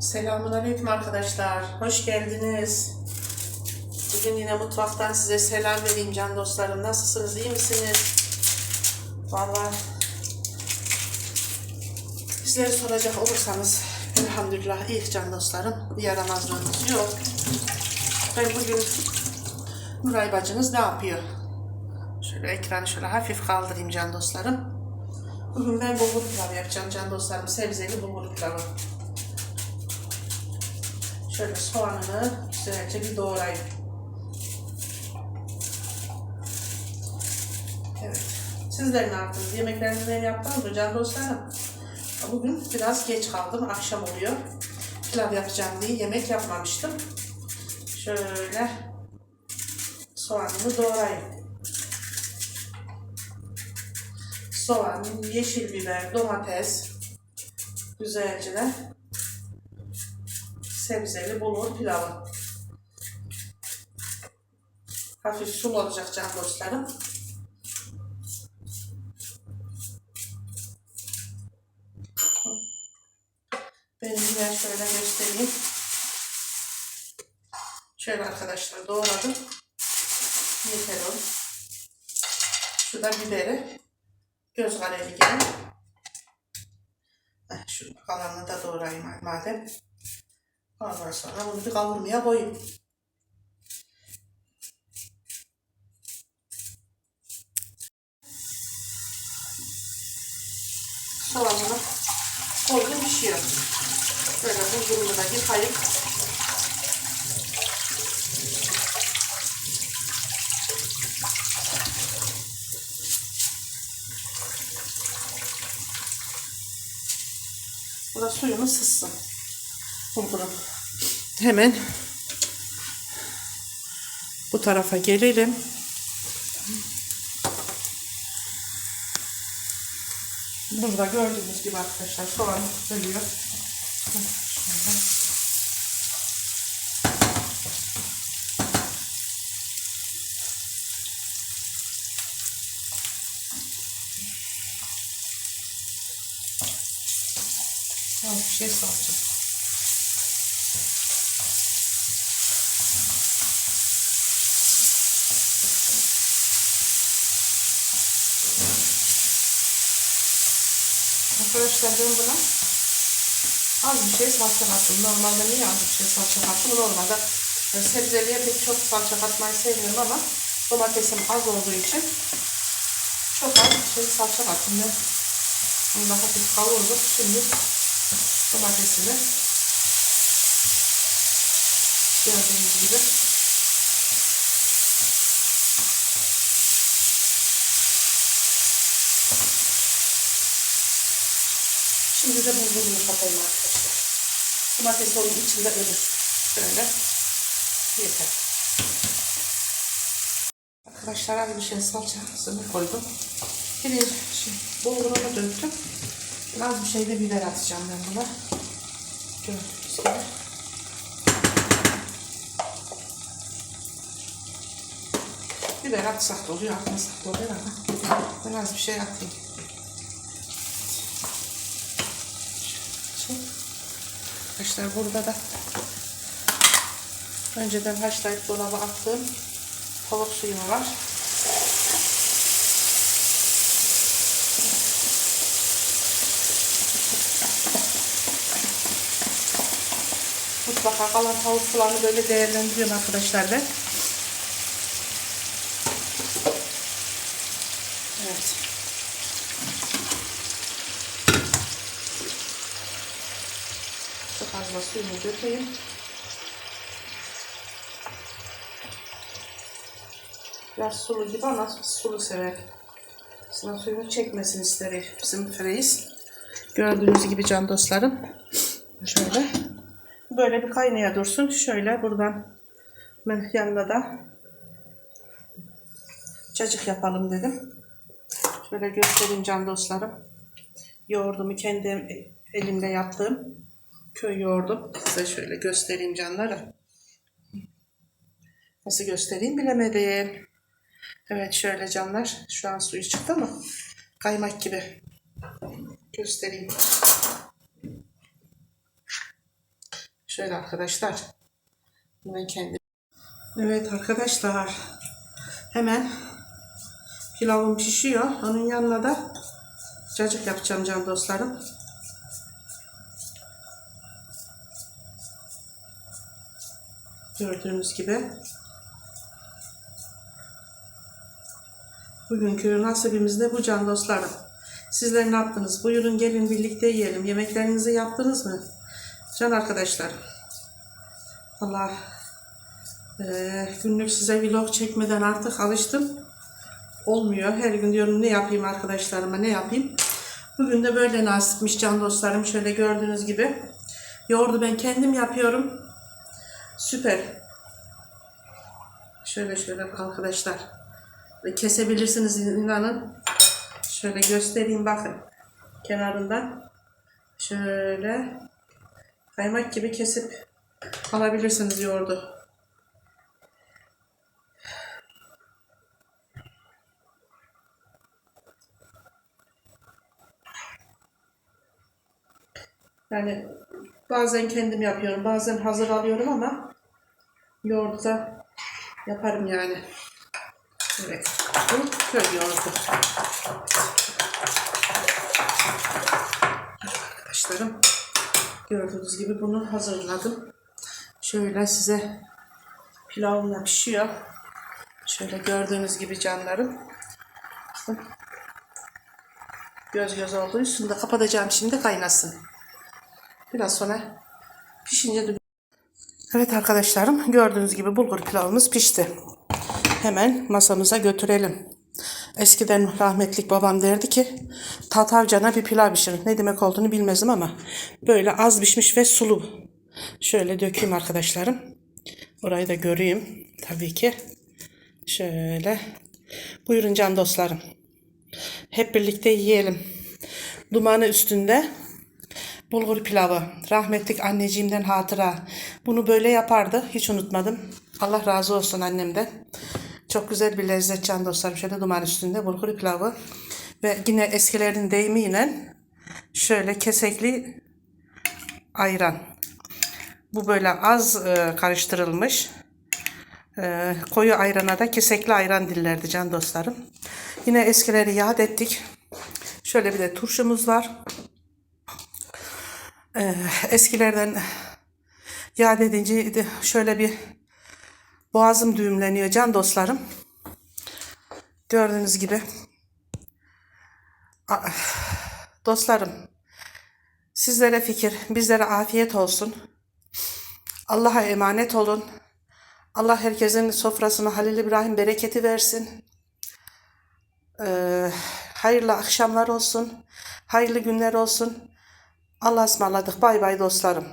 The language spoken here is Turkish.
Selamun Aleyküm arkadaşlar. Hoş geldiniz. Bugün yine mutfaktan size selam vereyim can dostlarım. Nasılsınız? iyi misiniz? Vallahi bizleri soracak olursanız elhamdülillah iyi can dostlarım. Bir yaramazlığımız yok. Ben bugün Nuray bacınız ne yapıyor? Şöyle ekranı şöyle hafif kaldırayım can dostlarım. Bugün ben bulgur pilavı yapacağım can dostlarım. Sebzeli bulgur pilavı. Şöyle soğanını güzelce bir doğrayayım. Evet. Sizler ne yaptınız? Yemeklerinizi ne yaptınız mı can dostlarım? Bugün biraz geç kaldım. Akşam oluyor. Pilav yapacağım diye yemek yapmamıştım. Şöyle soğanını doğrayayım. Soğan, yeşil biber, domates güzelce de sebzeli bulgur pilavı. Hafif sulu olacak can dostlarım. Ben yine şöyle göstereyim. Şöyle arkadaşlar doğradım. Yeter o. Şu biberi. Göz kareli gibi. Heh, Şu kalanını da doğrayayım madem. Ondan sonra bunu bir kavurmaya koyayım. Soğanını koydum pişiyor. Böyle bulgurumu da yıkayıp Bu da suyunu sızsın. Bulgurum. Hemen bu tarafa gelelim. Burada gördüğünüz gibi arkadaşlar soğan ölüyor. Şöyle. Az bir şey salça. Arkadaşlar ben buna az bir şey salça kattım. Normalde niye az bir şey salça kattım? Normalde e, sebzeliğe pek çok salça katmayı sevmiyorum ama domatesim az olduğu için çok az bir şey salça kattım. Ben bunu da hafif kavurdum. Şimdi domatesini gördüğünüz gibi Şimdi de bulgurumu katayım arkadaşlar. Domates onun içinde ölür. Şöyle yeter. Arkadaşlar bir şey salçasını koydum. Bir şey, bulgurumu döktüm. Az bir şey de biber atacağım ben buna. Gördüğünüz gibi. Biber atsak da oluyor, atmasak da oluyor ama ben az bir şey atayım. Arkadaşlar burada da önceden haşlayıp dolaba attığım tavuk suyum var. Mutlaka kalan tavuk sularını böyle değerlendiriyorum arkadaşlar ben. Evet. Çok fazla suyunu dökeyim. Biraz sulu gibi ama sulu sever. Aslında suyunu çekmesini ister bizim freyiz. Gördüğünüz gibi can dostlarım. Şöyle. Böyle bir kaynaya dursun. Şöyle buradan ben yanına da cacık yapalım dedim. Şöyle göstereyim can dostlarım. Yoğurdumu kendim elimle yaptığım köy yoğurdu. Size şöyle göstereyim canlarım. Nasıl göstereyim bilemedim. Evet şöyle canlar. Şu an suyu çıktı ama kaymak gibi göstereyim. Şöyle arkadaşlar. Ben kendi. Evet arkadaşlar. Hemen pilavım pişiyor. Onun yanına da cacık yapacağım can dostlarım. Gördüğünüz gibi. Bugünkü nasibimiz de bu can dostlarım. Sizler ne yaptınız? Buyurun gelin birlikte yiyelim. Yemeklerinizi yaptınız mı? Can arkadaşlar. Allah eee, günlük size vlog çekmeden artık alıştım. Olmuyor. Her gün diyorum ne yapayım arkadaşlarıma ne yapayım. Bugün de böyle nasipmiş can dostlarım. Şöyle gördüğünüz gibi. Yoğurdu ben kendim yapıyorum. Süper. Şöyle şöyle arkadaşlar. Kesebilirsiniz inanın. Şöyle göstereyim bakın. Kenarından. Şöyle kaymak gibi kesip alabilirsiniz yoğurdu. Yani bazen kendim yapıyorum, bazen hazır alıyorum ama yoğurdu da yaparım yani. Evet, bu köy yoğurdu. Arkadaşlarım gördüğünüz gibi bunu hazırladım. Şöyle size pilavım da pişiyor. Şöyle gördüğünüz gibi canlarım. Göz göz oldu. Üstünü de kapatacağım şimdi kaynasın. Biraz sonra pişince de... Evet arkadaşlarım gördüğünüz gibi bulgur pilavımız pişti. Hemen masamıza götürelim. Eskiden rahmetlik babam derdi ki tatavcana bir pilav pişirin. Ne demek olduğunu bilmezdim ama böyle az pişmiş ve sulu. Şöyle dökeyim arkadaşlarım. Orayı da göreyim tabii ki. Şöyle. Buyurun can dostlarım. Hep birlikte yiyelim. Dumanı üstünde bulgur pilavı. Rahmetlik anneciğimden hatıra. Bunu böyle yapardı. Hiç unutmadım. Allah razı olsun annemden. Çok güzel bir lezzet can dostlarım. Şöyle duman üstünde bulgur pilavı. Ve yine eskilerin deyimiyle şöyle kesekli ayran. Bu böyle az e, karıştırılmış. E, koyu ayrana da kesekli ayran dillerdi can dostlarım. Yine eskileri yad ettik. Şöyle bir de turşumuz var. Ee, eskilerden yad edince şöyle bir boğazım düğümleniyor can dostlarım. Gördüğünüz gibi. A- Dostlarım, sizlere fikir, bizlere afiyet olsun. Allah'a emanet olun. Allah herkesin sofrasına Halil İbrahim bereketi versin. Ee, hayırlı akşamlar olsun. Hayırlı günler olsun. Allah'a ısmarladık. Bay bay dostlarım.